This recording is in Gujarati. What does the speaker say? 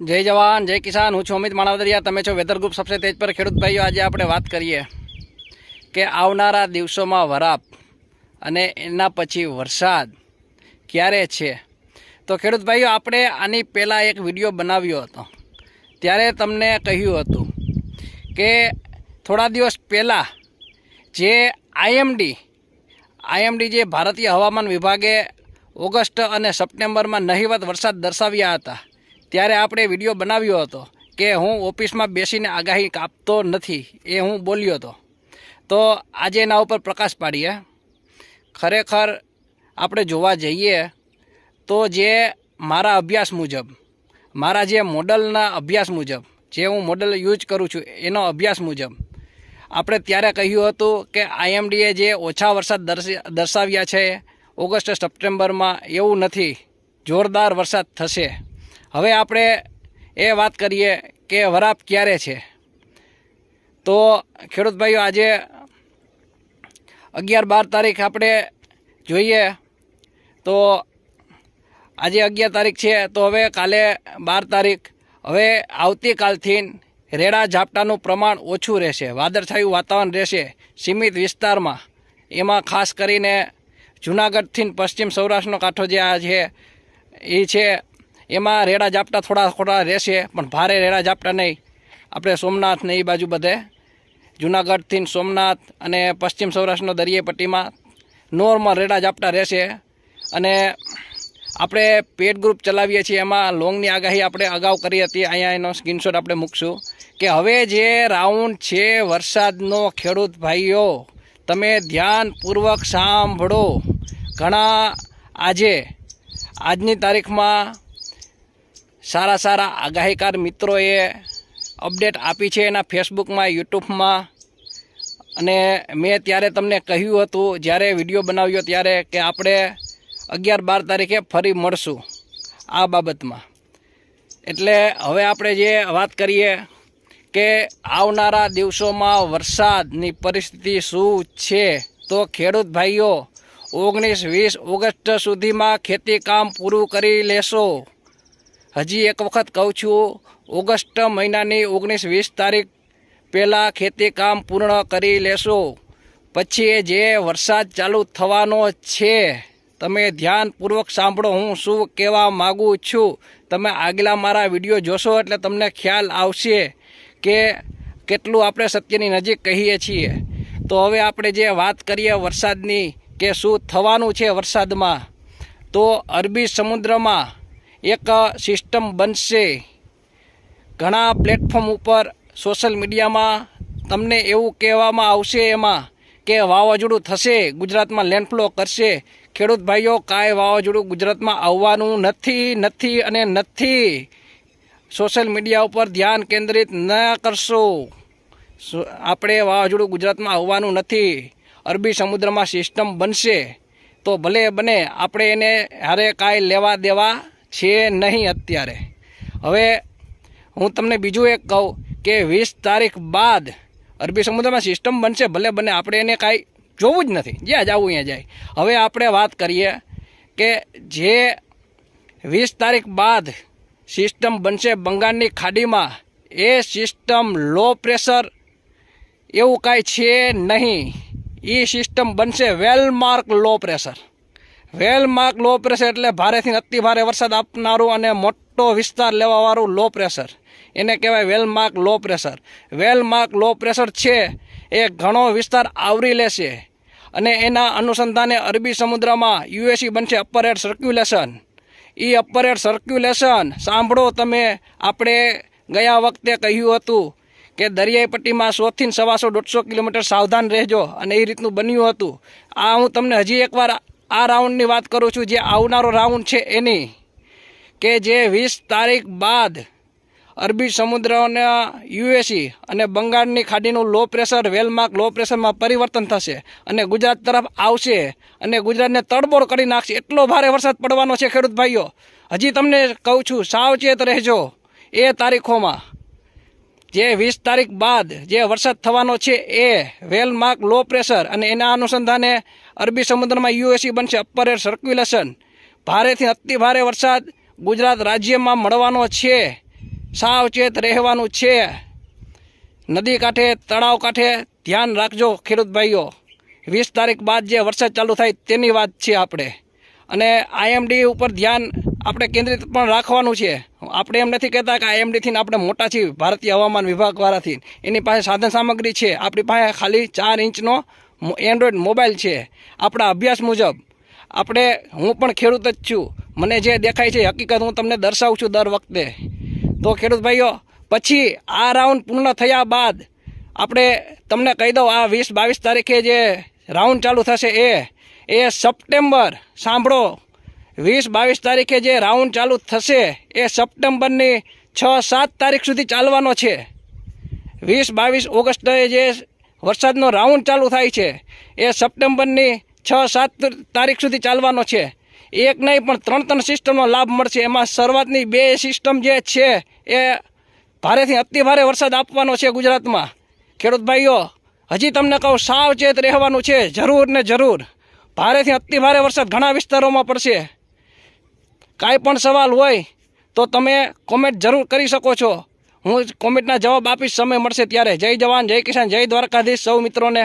જય જવાન, જય કિસાન. હું છું અમિત માણાવદરિયા. તમે છો વેધર ગ્રુપ સબસે તેજ પર. ખેડૂત ભાઈઓ, આજે આપણે વાત કરીએ કે આવનારા દિવસોમાં વરાપ અને એના પછી વરસાદ ક્યારે છે? તો ખેડૂત ભાઈઓ, આપણે આની પહેલાં એક વીડિયો બનાવ્યો હતો. ત્યારે તમને કહ્યું હતું કે થોડા દિવસ પહેલાં જે આઈએમડી આઈએમડી જે ભારતીય હવામાન વિભાગે ઓગસ્ટ અને સપ્ટેમ્બરમાં નહિવત વરસાદ દર્શાવ્યા હતા ત્યારે આપણે વીડિયો બનાવ્યો હતો કે હું ઓફિસમાં બેસીને આગાહી કાપતો નથી, એ હું બોલ્યો હતો. તો આજે એના ઉપર પ્રકાશ પાડીએ. ખરેખર આપણે જોવા જઈએ તો જે મારા અભ્યાસ મુજબ, મારા જે મોડલના અભ્યાસ મુજબ, જે હું મોડલ યુઝ કરું છું એનો અભ્યાસ મુજબ, આપણે ત્યારે કહ્યું હતું કે આઈએમડીએ જે ઓછા વરસાદ દર્શાવ્યા છે, ઓગસ્ટ, સપ્ટેમ્બરમાં એવું નથી, જોરદાર વરસાદ થશે. હવે આપણે એ વાત કરીએ કે વરાપ ક્યારે છે? તો ખેડૂત ભાઈઓ, આજે અગિયાર બાર તારીખ આપણે જોઈએ. તો આજે અગિયાર તારીખ છે, તો હવે કાલે બાર તારીખ. હવે આવતીકાલથી રેડા ઝાપટાનું પ્રમાણ ઓછું રહેશે, વાદળછાયું વાતાવરણ રહેશે સીમિત વિસ્તારમાં. એમાં ખાસ કરીને જુનાગઢથી પશ્ચિમ સૌરાષ્ટ્રનો કાંઠો જે આ છે એ છે એમાં રેડા ઝાપટા થોડા થોડા રહેશે, પણ ભારે રેડા ઝાપટા નહીં. આપણે સોમનાથ ને એ બાજુ બધે. જુનાગઢથી સોમનાથ અને પશ્ચિમ સૌરાષ્ટ્રનો દરિયાપટ્ટીમાં નોર્મલ રેડા ઝાપટા રહેશે. અને આપણે પેડ ગ્રુપ ચલાવીએ છીએ, એમાં લોંગની આગાહી આપણે અગાઉ કરી હતી, અહીંયા એનો સ્ક્રીનશોટ આપણે મૂકશું. કે હવે જે રાઉન્ડ છે વરસાદનો, ખેડૂત ભાઈઓ, તમે ધ્યાનપૂર્વક સાંભળો. ઘણા આજે, આજની તારીખમાં સારા સારા આગાહીકાર મિત્રોએ અપડેટ આપી છે એના ફેસબુકમાં, યુટ્યુબમાં. અને મેં ત્યારે તમને કહ્યું હતું, જ્યારે વીડિયો બનાવ્યો ત્યારે, કે આપણે અગિયાર બાર તારીખે ફરી મળશું આ બાબતમાં. એટલે હવે આપણે જે વાત કરીએ કે આવનારા દિવસોમાં વરસાદની પરિસ્થિતિ શું છે, તો ખેડૂત ભાઈઓ, ઓગણીસ વીસ ઓગસ્ટ સુધીમાં ખેતી કામ પૂરું કરી લેશો. હજી એક વખત કહું છું, ઓગસ્ટ મહિનાની ઓગણીસ વીસ તારીખ પહેલાં ખેતી કામ પૂર્ણ કરી લેશો. પછી જે વરસાદ ચાલુ થવાનો છે, તમે ધ્યાનપૂર્વક સાંભળો, હું શું કહેવા માગું છું. તમે આગલા મારા વીડિયો જોશો એટલે તમને ખ્યાલ આવશે કે કેટલું આપણે સત્યની નજીક કહીએ છીએ. તો હવે આપણે જે વાત કરીએ વરસાદની કે શું થવાનું છે વરસાદમાં, તો અરબી સમુદ્રમાં એક સિસ્ટમ બનશે. ઘણા પ્લેટફોર્મ ઉપર સોશિયલ મીડિયામાં તમને એવું કહેવામાં આવશે એમાં કે વાવાઝોડું થશે, ગુજરાતમાં લેન્ડફ્લો કરશે. ખેડૂત ભાઈઓ, કાંઈ વાવાઝોડું ગુજરાતમાં આવવાનું નથી નથી અને નથી. સોશિયલ મીડિયા ઉપર ધ્યાન કેન્દ્રિત ન કરશો. આપણે વાવાઝોડું ગુજરાતમાં આવવાનું નથી. અરબી સમુદ્રમાં સિસ્ટમ બનશે. તો ભલે બને, આપણે એને હારે કાંઈ લેવા દેવા છે નહીં અત્યારે. હવે હું તમને બીજું એક કહું કે વીસ તારીખ બાદ અરબી સમુદ્રમાં સિસ્ટમ બનશે, ભલે બને, આપણે એને કાંઈ જોવું જ નથી. જ્યાં જવું અહીંયા જાય. હવે આપણે વાત કરીએ કે જે વીસ તારીખ બાદ સિસ્ટમ બનશે બંગાળની ખાડીમાં, એ સિસ્ટમ લો પ્રેશર એવું કાંઈ છે નહીં. એ સિસ્ટમ બનશે well mark low pressure. Well mark low pressure એટલે ભારેથી અતિ ભારે વરસાદ આપનારું અને મોટો વિસ્તાર લેવાવાળું લો પ્રેશર એને કહેવાય well mark low pressure well mark low pressure છે એ ઘણો વિસ્તાર આવરી લેશે અને એના અનુસંધાને અરબી સમુદ્રમાં યુએસી બનશે અપર એર સર્ક્યુલેશન એ અપર એર સર્ક્યુલેશન સાંભળો તમે, આપણે ગયા વખતે કહ્યું હતું કે દરિયાઈ પટ્ટીમાં સોથી સવાસો દોઢસો કિલોમીટર સાવધાન રહેજો અને એ રીતનું બન્યું હતું. આ હું તમને હજી એકવાર આ રાઉન્ડની વાત કરું છું જે આવનારો રાઉન્ડ છે એની, કે જે વીસ તારીખ બાદ અરબી સમુદ્રના યુએસી અને બંગાળની ખાડીનું લો પ્રેશર વેલમાર્ક લો પ્રેશરમાં પરિવર્તન થશે અને ગુજરાત તરફ આવશે અને ગુજરાતને તડબોળ કરી નાખશે. એટલો ભારે વરસાદ પડવાનો છે ખેડૂત ભાઈઓ. હજી તમને કહું છું, સાવચેત રહેજો એ તારીખોમાં. જે વીસ તારીખ બાદ જે વરસાદ થવાનો છે એ વેલમાર્ક લો પ્રેશર અને એના અનુસંધાને અરબી સમુદ્રમાં યુએસી બનશે અપર એર સર્ક્યુલેશન ભારેથી અતિ ભારે વરસાદ ગુજરાત રાજ્યમાં મળવાનો છે. સાવચેત રહેવાનું છે. નદી કાંઠે, તળાવ કાંઠે ધ્યાન રાખજો ખેડૂત ભાઈઓ. વીસ તારીખ બાદ જે વરસાદ ચાલુ થાય તેની વાત છે આપણે. અને આઈએમડી ઉપર ધ્યાન આપણે કેન્દ્રિત પણ રાખવાનું છે. આપણે એમ નથી કહેતા કે આઈએમડીથી આપણે મોટા છીએ, ભારતીય હવામાન વિભાગવાળાથી એની પાસે સાધન સામગ્રી છે. આપણી પાસે ખાલી ચાર ઇંચનો એન્ડ્રોઈડ મોબાઈલ છે. આપણા અભ્યાસ મુજબ. આપણે, હું પણ ખેડૂત જ છું. મને જે દેખાય છે હકીકત હું તમને દર્શાવું છું દર વખતે. તો ખેડૂત ભાઈઓ, પછી આ રાઉન્ડ પૂર્ણ થયા બાદ આપણે તમને કહી દઉં, આ વીસ બાવીસ તારીખે જે રાઉન્ડ ચાલુ થશે એ એ સપ્ટેમ્બર, સાંભળો. વીસ બાવીસ તારીખે જે રાઉન્ડ ચાલુ થશે એ સપ્ટેમ્બરની છ સાત તારીખ સુધી ચાલવાનો છે. વીસ બાવીસ ઓગસ્ટે જે વરસાદનો રાઉન્ડ ચાલુ થાય છે, એ સપ્ટેમ્બરની છ સાત તારીખ સુધી ચાલવાનો છે. એક નહીં, પણ ત્રણ ત્રણ સિસ્ટમનો લાભ મળશે. એમાં શરૂઆતની બે સિસ્ટમ જે છે, એ ભારેથી અતિ ભારે વરસાદ આપવાનો છે ગુજરાતમાં. ખેડૂત ભાઈઓ, હજી તમને કહું, સાવચેત રહેવાનું છે. જરૂર ને જરૂર. ભારેથી અતિ ભારે વરસાદ ઘણા વિસ્તારોમાં પડશે. કાંઈ પણ સવાલ હોય તો તમે કોમેન્ટ જરૂર કરી શકો છો. હું કોમેન્ટના જવાબ આપીશ, સમય મળશે ત્યારે. જય જવાન, જય કિસાન, જય દ્વારકાધીશ સૌ મિત્રોને.